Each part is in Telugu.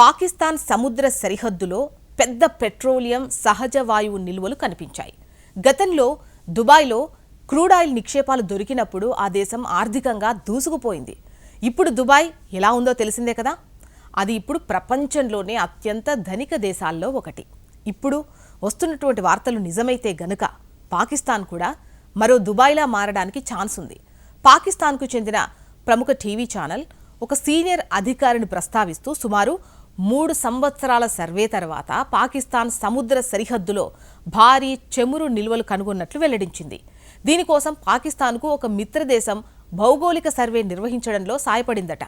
పాకిస్తాన్ సముద్ర సరిహద్దులో పెద్ద పెట్రోలియం సహజ వాయువు నిల్వలు కనిపించాయి. గతంలో దుబాయ్లో క్రూడాయిల్ నిక్షేపాలు దొరికినప్పుడు ఆ దేశం ఆర్థికంగా దూసుకుపోయింది. ఇప్పుడు దుబాయ్ ఎలా ఉందో తెలిసిందే కదా? అది ఇప్పుడు ప్రపంచంలోనే అత్యంత ధనిక దేశాల్లో ఒకటి. ఇప్పుడు వస్తున్నటువంటి వార్తలు నిజమైతే గనుక పాకిస్తాన్ కూడా మరో దుబాయ్లా మారడానికి ఛాన్స్ ఉంది. పాకిస్తాన్కు చెందిన ప్రముఖ టీవీ ఛానల్ ఒక సీనియర్ అధికారిని ప్రస్తావిస్తూ సుమారు మూడు సంవత్సరాల సర్వే తర్వాత పాకిస్తాన్ సముద్ర సరిహద్దులో భారీ చెమురు నిల్వలు కనుగొన్నట్లు వెల్లడించింది. దీనికోసం పాకిస్తాన్కు ఒక మిత్రదేశం భౌగోళిక సర్వే నిర్వహించడంలో సాయపడిందట.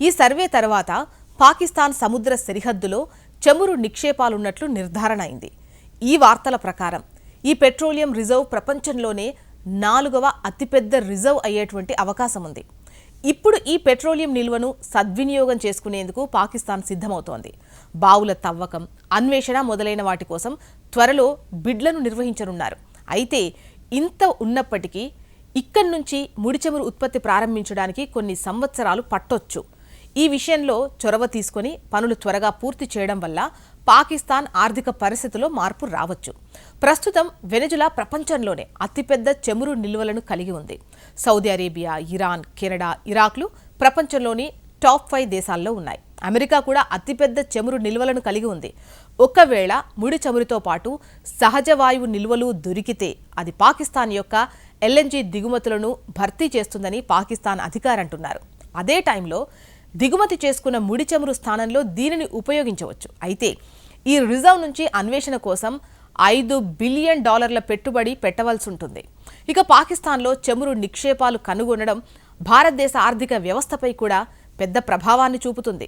ఈ సర్వే తర్వాత పాకిస్తాన్ సముద్ర సరిహద్దులో చమురు నిక్షేపాలున్నట్లు నిర్ధారణ అయింది ఈ వార్తల ప్రకారం ఈ పెట్రోలియం రిజర్వ్ ప్రపంచంలోనే నాలుగవ అతిపెద్ద రిజర్వ్ అయ్యేటువంటి అవకాశం ఉంది ఇప్పుడు ఈ పెట్రోలియం నిల్వను సద్వినియోగం చేసుకునేందుకు పాకిస్తాన్ సిద్ధమవుతోంది. బావుల తవ్వకం అన్వేషణ మొదలైన వాటి కోసం త్వరలో బిడ్లను నిర్వహించనున్నారు. అయితే ఇంత ఉన్నప్పటికీ ఇక్కడి నుంచి ముడిచమురు ఉత్పత్తి ప్రారంభించడానికి కొన్ని సంవత్సరాలు పట్టొచ్చు. ఈ విషయంలో చొరవ తీసుకొని పనులు త్వరగా పూర్తి చేయడం వల్ల పాకిస్తాన్ ఆర్థిక పరిస్థితిలో మార్పు రావచ్చు. ప్రస్తుతం వెనజులా ప్రపంచంలోనే అతిపెద్ద చెమురు నిల్వలను కలిగి ఉంది. సౌదీ అరేబియా ఇరాన్ కెనడా ఇరాక్లు ప్రపంచంలోని టాప్ ఫైవ్ దేశాల్లో ఉన్నాయి. అమెరికా కూడా అతిపెద్ద చమురు నిల్వలను కలిగి ఉంది. ఒకవేళ ముడి చమురుతో పాటు సహజ వాయువు నిల్వలు దొరికితే అది పాకిస్తాన్ యొక్క ఎల్ఎన్జీ దిగుమతులను భర్తీ చేస్తుందని పాకిస్తాన్ అధికారంటున్నారు అదే టైంలో దిగుమతి చేసుకున్న ముడి చమురు స్థానంలో దీనిని ఉపయోగించవచ్చు. అయితే ఈ రిజర్వ్ నుంచి అన్వేషణ కోసం ఐదు బిలియన్ డాలర్ల పెట్టుబడి పెట్టవలసి ఉంటుంది. ఇక పాకిస్తాన్లో చమురు నిక్షేపాలు కనుగొనడం భారతదేశ ఆర్థిక వ్యవస్థపై కూడా పెద్ద ప్రభావాన్ని చూపుతుంది.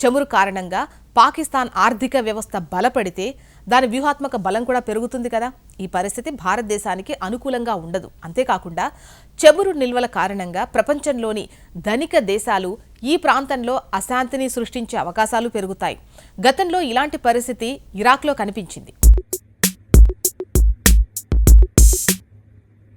చమురు కారణంగా పాకిస్తాన్ ఆర్థిక వ్యవస్థ బలపడితే దాని వ్యూహాత్మక బలం కూడా పెరుగుతుంది కదా. ఈ పరిస్థితి భారతదేశానికి అనుకూలంగా ఉండదు. అంతేకాకుండా చమురు నిల్వల కారణంగా ప్రపంచంలోని ధనిక దేశాలు ఈ ప్రాంతంలో అశాంతిని సృష్టించే అవకాశాలు పెరుగుతాయి. గతంలో ఇలాంటి పరిస్థితి ఇరాక్లో కనిపించింది.